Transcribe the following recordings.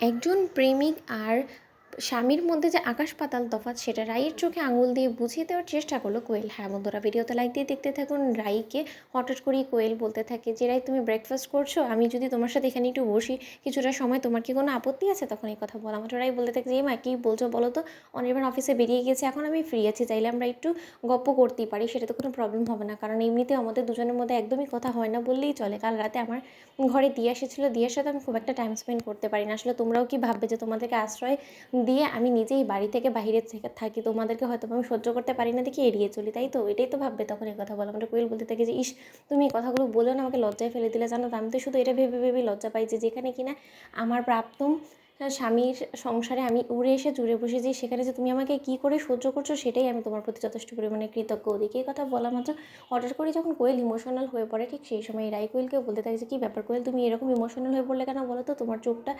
একজন প্রেমিক আর স্বামীর মধ্যে যে আকাশ পাতাল তফাৎ, সেটা রাইয়ের চোখে আঙুল দিয়ে বুঝিয়ে দেওয়ার চেষ্টা করল কোয়েল। হ্যাঁ বন্ধুরা, ভিডিওতে লাইক দিয়ে দেখতে থাকুন। রাইকে হঠাৎ করেই কোয়েল বলতে থাকে যে রাই তুমি ব্রেকফাস্ট করছ? আমি যদি তোমার সাথে এখানে একটু বসি, কিছুটা সময় তোমার কি কোনো আপত্তি আছে? তখন এই কথা বলা মাত্র রাই বলতে থাকে যে মা, কী বলছো বলো তো? অনির্বাণ অফিসে বেরিয়ে গেছে, এখন আমি ফ্রি আছি, চাইলে আমরা একটু গপ্প করতেই পারি, সেটা তো কোনো প্রবলেম হবে না। কারণ এমনিতে আমাদের দুজনের মধ্যে একদমই কথা হয় না বললেই চলে। কাল রাতে আমার ঘরে দিয়ে এসেছিল, দিয়ার সাথে আমি খুব একটা টাইম স্পেন্ড করতে পারি না। আসলে তোমরাও কি ভাববে যে, তোমাদেরকে আশ্রয় দিয়ে আমি নিজেই বাড়ি থেকে বাইরে থাকি তোমাদেরকে হয়তো আমি সহ্য করতে পারি না দেখি এড়িয়ে চলি, তাই তো? এটাই তো ভাববে তখন এই কথা বলো। আমরা কোয়েল বলতে থাকি যে, ইস, তুমি এই কথাগুলো বলে না আমাকে লজ্জায় ফেলে দিলে জানো আমি তো শুধু এটা ভেবে ভেবে লজ্জা পাই যে, যেখানে কিনা আমার প্রাপ্তম স্বামীর সংসারে আমি উড়ে এসে জুড়ে বসেছি, সেখানে যে তুমি আমাকে কী করে সহ্য করছ সেটাই আমি তোমার প্রতি যথেষ্ট পরিমাণে কৃতজ্ঞ। ওদিকে কথা বলা মাত্র, হঠাৎ করে যখন কোয়েল ইমোশনাল হয়ে পড়ে, ঠিক সেই সময় রাই কোয়েলকেও বলতে থাকে যে, কী ব্যাপার কোয়েল, তুমি এরকম ইমোশনাল হয়ে পড়লে কেন বলো তো? তোমার চোখটা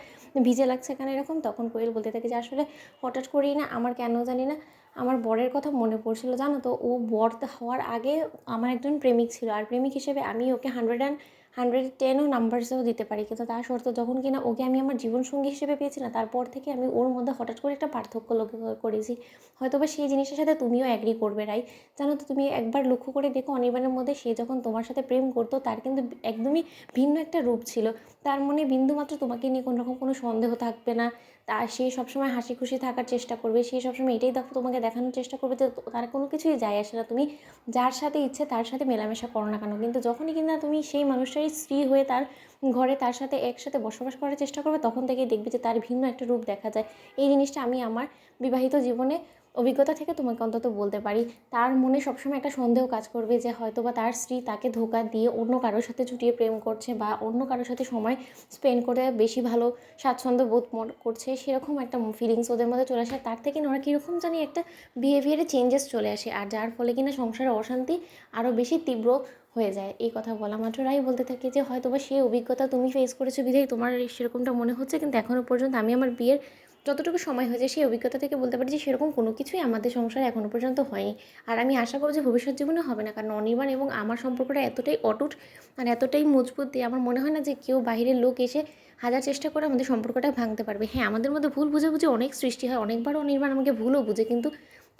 ভিজে লাগছে কেন? এরকম তখন কোয়েল বলতে থাকে যে, আসলে হঠাৎ করেই না, আমার কেন জানি না, আমার বরের কথা মনে পড়ছিল, জানো তো? ও বর হওয়ার আগে আমার একজন প্রেমিক ছিল, আর প্রেমিক হিসেবে আমি ওকে হান্ড্রেড অ্যান্ড হান্ড্রেড টেনও নাম্বারসেও দিতে পারি। কিন্তু তার শর্ত যখন কিনা ওকে আমি আমার জীবনসঙ্গী হিসেবে পেয়েছি না তারপর থেকে আমি ওর মধ্যে হঠাৎ করে একটা পার্থক্য লক্ষ্য করেছি। হয়তো বা সেই জিনিসের সাথে তুমিও অ্যাগ্রি করবে রাই জানো তো, তুমি একবার লক্ষ্য করে দেখো অনির্বাণের মধ্যে সে যখন তোমার সাথে প্রেম করতো, তার কিন্তু একদমই ভিন্ন একটা রূপ ছিল। তার মনে বিন্দুমাত্র তোমাকে নিয়ে কোনো রকম কোনো সন্দেহ থাকবে না। তা সে সবসময় হাসি খুশি থাকার চেষ্টা করবে, সে সবসময় এটাই দেখো তোমাকে দেখানোর চেষ্টা করবে যে তার কোনো কিছুই যায় আসে না। তুমি যার সাথে ইচ্ছে তার সাথে মেলামেশা করো না কেন? কিন্তু যখনই কিনা তুমি সেই মানুষটারই স্ত্রী হয়ে তার ঘরে তার সাথে একসাথে বসবাস করার চেষ্টা করবে, তখন থেকেই দেখবে যে তার ভিন্ন একটা রূপ দেখা যায়। এই জিনিসটা আমি আমার বিবাহিত জীবনে অভিজ্ঞতা থেকে তোমাকে অন্তত বলতে পারি। তার মনে সবসময় একটা সন্দেহ কাজ করবে যে হয়তো বা তার স্ত্রী তাকে ধোকা দিয়ে অন্য কারোর সাথে ছুটিয়ে প্রেম করছে বা অন্য কারোর সাথে সময় স্পেন্ড করে বেশি ভালো স্বাচ্ছন্দ্য বোধ করছে, সেরকম একটা ফিলিংস ওদের মধ্যে চলে আসে। তার থেকে ওরা কীরকম জানি একটা বিহেভিয়ারে চেঞ্জেস চলে আসে আর যার ফলে কিনা সংসারের অশান্তি আরও বেশি তীব্র হয়ে যায়। এই কথা বলা মাত্র। রাই বলতে থাকে যে হয়তো বা সেই অভিজ্ঞতা তুমি ফেস করেছ বিধায় তোমার সেরকমটা মনে হচ্ছে, কিন্তু এখনও পর্যন্ত আমি আমার বিয়ের যতটুকু সময় হয়েছে সেই অভিজ্ঞতা থেকে বলতে পারি যে সেরকম কোনো কিছুই আমাদের সংসারে এখনও পর্যন্ত হয়নি। আর আমি আশা করব যে ভবিষ্যৎ জীবনে হবে না, কারণ অনির্বাণ এবং আমার সম্পর্কটা এতটাই অটুট আর এতটাই মজবুত দিয়ে আমার মনে হয় না যে কেউ বাইরের লোক এসে হাজার চেষ্টা করে আমাদের সম্পর্কটা ভাঙতে পারবে। হ্যাঁ আমাদের মধ্যে ভুল বুঝে বুঝে অনেক সৃষ্টি হয়, অনেকবার অনির্বাণ আমাকে ভুলও বুঝে, কিন্তু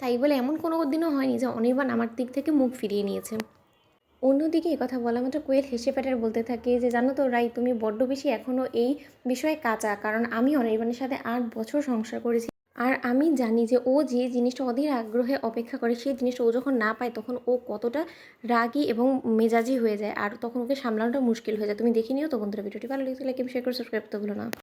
তাই বলে এমন কোনো দিনও হয়নি যে অনির্বাণ আমার দিক থেকে মুখ ফিরিয়ে নিয়েছে। অন্যদিকে এই কথা বলা মাত্র কোয়েল হেসে প্যাটার বলতে থাকে যে, জানো তো রাই, তুমি বড্ড বেশি এখনও এই বিষয়ে কাঁচা, কারণ আমি অনির্বাণের সাথে আট বছর সংসার করেছি। আর আমি জানি যে, ও যে জিনিসটা অধীর আগ্রহে অপেক্ষা করে, সেই জিনিসটা ও যখন না পায়, তখন ও কতটা রাগী এবং মেজাজি হয়ে যায়। আর তখন ওকে সামলানোটা মুশকিল হয়ে যায়। তুমি দেখে নিও তো বন্ধুরা, ভিডিওটি ভালো লেগেছে লাইক শেয়ার করে সাবস্ক্রাইব করতে ভুলো না।